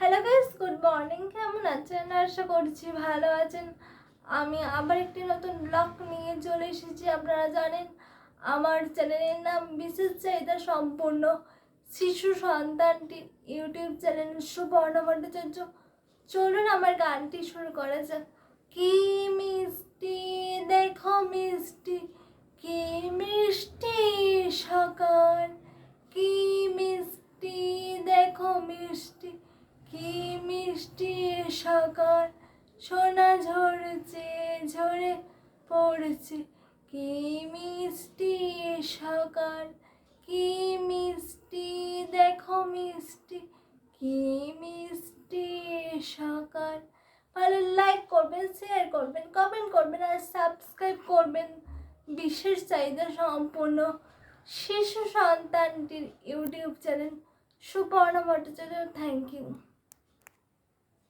Hello guys good morning কেমন আছেন? আশা করছি ভালো আছেন। আমি আবার একটি নতুন ব্লগ নিয়ে চলে এসেছি, আপনারা জানেন। আমার চ্যানেলের নাম বিশেষ চাহিদা সম্পূর্ণ। শিশু সন্তানটি ইউটিউব চ্যানেল সুবর্ণ ভট্টাচার্য। চলুন আমার গানটি শুরু করা যাক। কি মিষ্টি, দেখো মিষ্টি। কি মিষ্টি সকাল। কি মিষ্টি, দেখো মিষ্টি। কি মিষ্টি সকাল সোনা ঝরছে, ঝরে পড়ছে। কি মিষ্টি সকাল কি মিষ্টি, দেখো মিষ্টি। কি মিষ্টি সকাল ভালো লাইক করবেন শেয়ার করবেন কমেন্ট করবেন আর সাবস্ক্রাইব করবেন। বিশেষ চাহিদা সম্পন্ন শিশু সন্তানটির YouTube channel Suparna Bhattacharya. Thank you